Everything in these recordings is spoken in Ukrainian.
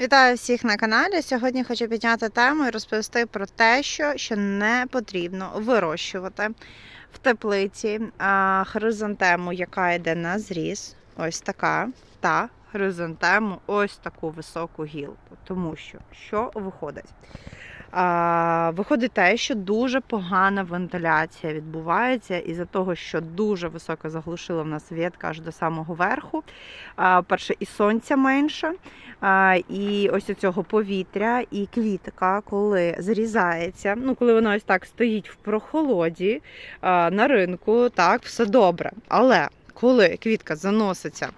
Вітаю всіх на каналі. Сьогодні хочу підняти тему і розповісти про те, що, що не потрібно вирощувати в теплиці а, хризантему, яка йде на зріз, ось така, та хризантему ось таку високу гілку. Тому що що виходить? Виходить те, що дуже погана вентиляція відбувається із-за того, що дуже високо заглушила в нас ветка аж до самого верху. Перше, і сонця менше, і ось цього повітря, і квітка, коли зрізається, ну коли вона ось так стоїть в прохолоді на ринку, так, все добре. Але коли квітка заноситься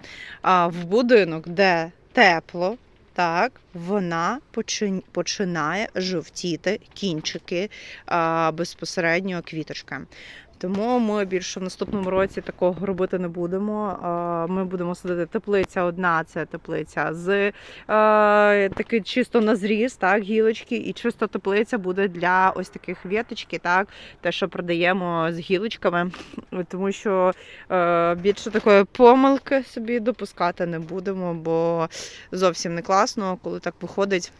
в будинок, де тепло, так, вона почи- починає жовтіти кінчики а, безпосередньо квіточки. Тому ми більше в наступному році такого робити не будемо. Ми будемо садити теплиця одна, це теплиця з такий чисто на зріз, так, гілочки, і чисто теплиця буде для ось таких віточки, так, те, що продаємо з гілочками, тому що е, більше такої помилки собі допускати не будемо, бо зовсім не класно, коли так виходить,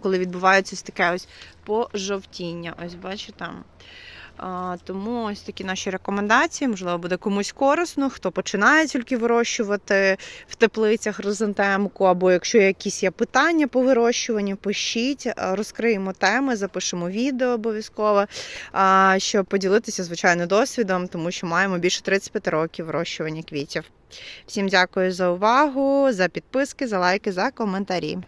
коли відбувається таке ось пожовтіння. Ось бачите. Тому ось такі наші рекомендації. Можливо, буде комусь корисно, хто починає тільки вирощувати в теплицях хризантемку, або якщо якісь є питання по вирощуванню, пишіть, розкриємо теми, запишемо відео обов'язково, щоб поділитися звичайно досвідом, тому що маємо більше 35 років вирощування квітів. Всім дякую за увагу, за підписки, за лайки, за коментарі.